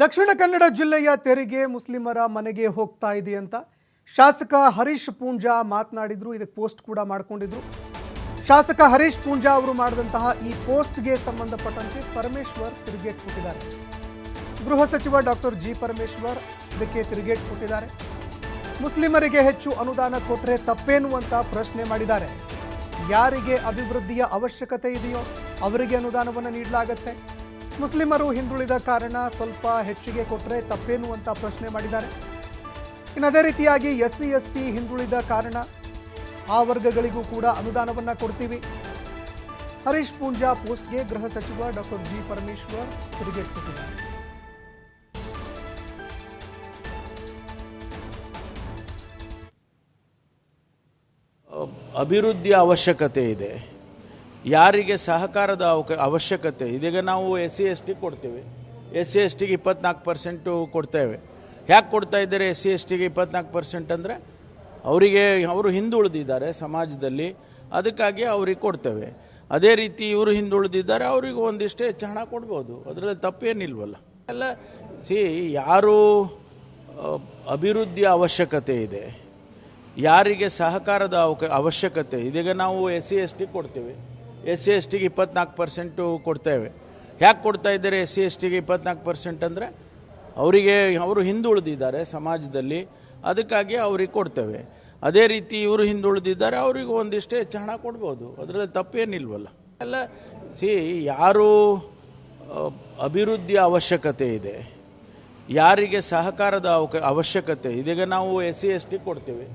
ದಕ್ಷಿಣ ಕನ್ನಡ ಜಿಲ್ಲೆಯ ತೆರಿಗೆ ಮುಸ್ಲಿಮರ ಮನೆಗೆ ಹೋಗ್ತಾ ಇದೆ ಅಂತ ಶಾಸಕ ಹರೀಶ್ ಪೂಂಜಾ ಮಾತನಾಡಿದ್ರು. ಇದಕ್ಕೆ ಪೋಸ್ಟ್ ಕೂಡ ಮಾಡ್ಕೊಂಡಿದ್ರು. ಶಾಸಕ ಹರೀಶ್ ಪೂಂಜಾ ಅವರು ಮಾಡಿದಂತಹ ಈ ಪೋಸ್ಟ್ಗೆ ಸಂಬಂಧಪಟ್ಟಂತೆ ಪರಮೇಶ್ವರ್ ತಿರುಗೇಟ್ ಕೊಟ್ಟಿದ್ದಾರೆ. ಗೃಹ ಸಚಿವ ಡಾಕ್ಟರ್ ಜಿ ಪರಮೇಶ್ವರ್ ಇದಕ್ಕೆ ತಿರುಗೇಟ್ ಕೊಟ್ಟಿದ್ದಾರೆ. ಮುಸ್ಲಿಮರಿಗೆ ಹೆಚ್ಚು ಅನುದಾನ ಕೊಟ್ಟರೆ ತಪ್ಪೇನು ಅಂತ ಪ್ರಶ್ನೆ ಮಾಡಿದ್ದಾರೆ. ಯಾರಿಗೆ ಅಭಿವೃದ್ಧಿಯ ಅವಶ್ಯಕತೆ ಇದೆಯೋ ಅವರಿಗೆ ಅನುದಾನವನ್ನು ನೀಡಲಾಗತ್ತೆ. ಮುಸ್ಲಿಮರು ಹಿಂದುಳಿದ ಕಾರಣ ಸ್ವಲ್ಪ ಹೆಚ್ಚಿಗೆ ಕೊಟ್ಟರೆ ತಪ್ಪೇನು ಅಂತ ಪ್ರಶ್ನೆ ಮಾಡಿದ್ದಾರೆ. ಇನ್ನು ಅದೇ ರೀತಿಯಾಗಿ ಎಸ್ ಸಿ ಎಸ್ ಟಿ ಹಿಂದುಳಿದ ಕಾರಣ ಆ ವರ್ಗಗಳಿಗೂ ಕೂಡ ಅನುದಾನವನ್ನು ಕೊಡ್ತೀವಿ. ಹರೀಶ್ ಪೂಂಜಾ ಪೋಸ್ಟ್ಗೆ ಗೃಹ ಸಚಿವ ಡಾಕ್ಟರ್ ಜಿ ಪರಮೇಶ್ವರ್ ತಿರುಗೇಟ್ ಕೊಟ್ಟಿದ್ದಾರೆ. ಅಭಿವೃದ್ಧಿಯ ಅವಶ್ಯಕತೆ ಇದೆ. ಯಾರಿಗೆ ಸಹಕಾರದ ಅವಶ್ಯಕತೆ? ಇದೀಗ ನಾವು ಎಸ್ ಸಿ ಎಸ್ ಟಿ ಕೊಡ್ತೀವಿ. ಎಸ್ ಸಿ ಎಸ್ ಟಿಗೆ ಇಪ್ಪತ್ನಾಲ್ಕು ಪರ್ಸೆಂಟು ಕೊಡ್ತೇವೆ. ಯಾಕೆ ಕೊಡ್ತಾ ಇದ್ದಾರೆ ಎಸ್ ಸಿ ಎಸ್ ಟಿಗೆ ಇಪ್ಪತ್ನಾಲ್ಕು ಪರ್ಸೆಂಟ್ ಅಂದರೆ? ಅವರಿಗೆ, ಅವರು ಹಿಂದುಳಿದಿದ್ದಾರೆ ಸಮಾಜದಲ್ಲಿ. ಅದಕ್ಕಾಗಿ ಅವ್ರಿಗೆ ಕೊಡ್ತೇವೆ. ಅದೇ ರೀತಿ ಇವರು ಹಿಂದುಳಿದಿದ್ದಾರೆ, ಅವರಿಗೂ ಒಂದಿಷ್ಟು ಹೆಚ್ಚು ಹಣ ಕೊಡ್ಬೋದು. ಅದರಲ್ಲಿ ತಪ್ಪೇನಿಲ್ವಲ್ಲ. ಎಲ್ಲ ಸಿ, ಯಾರು ಅಭಿವೃದ್ಧಿಯ ಅವಶ್ಯಕತೆ ಇದೆ? ಯಾರಿಗೆ ಸಹಕಾರದ ಅವಶ್ಯಕತೆ? ಇದೀಗ ನಾವು ಎಸ್ ಸಿ ಎಸ್ ಟಿ ಕೊಡ್ತೀವಿ. ಎಸ್ ಸಿ ಎಸ್ ಟಿಗೆ ಇಪ್ಪತ್ನಾಲ್ಕು ಪರ್ಸೆಂಟು ಕೊಡ್ತೇವೆ. ಯಾಕೆ ಕೊಡ್ತಾ ಇದ್ದಾರೆ ಎಸ್ ಸಿ ಎಸ್ ಟಿಗೆ ಇಪ್ಪತ್ನಾಲ್ಕು ಪರ್ಸೆಂಟ್ ಅಂದರೆ ಅವರಿಗೆ ಅವರು ಹಿಂದುಳಿದಿದ್ದಾರೆ ಸಮಾಜದಲ್ಲಿ, ಅದಕ್ಕಾಗಿ ಅವ್ರಿಗೆ ಕೊಡ್ತೇವೆ. ಅದೇ ರೀತಿ ಇವರು ಹಿಂದುಳಿದಿದ್ದಾರೆ, ಅವರಿಗೂ ಒಂದಿಷ್ಟು ಹೆಚ್ಚು ಹಣ ಕೊಡ್ಬೋದು. ಅದರಲ್ಲಿ ತಪ್ಪೇನಿಲ್ವಲ್ಲ. ಎಲ್ಲ ಸಿ, ಯಾರು ಅಭಿವೃದ್ಧಿಯ ಅವಶ್ಯಕತೆ ಇದೆ. ಯಾರಿಗೆ ಸಹಕಾರದ ಅವಶ್ಯಕತೆ ಇದೀಗ ನಾವು ಎಸ್ ಸಿ ಎಸ್ ಟಿ ಕೊಡ್ತೀವಿ.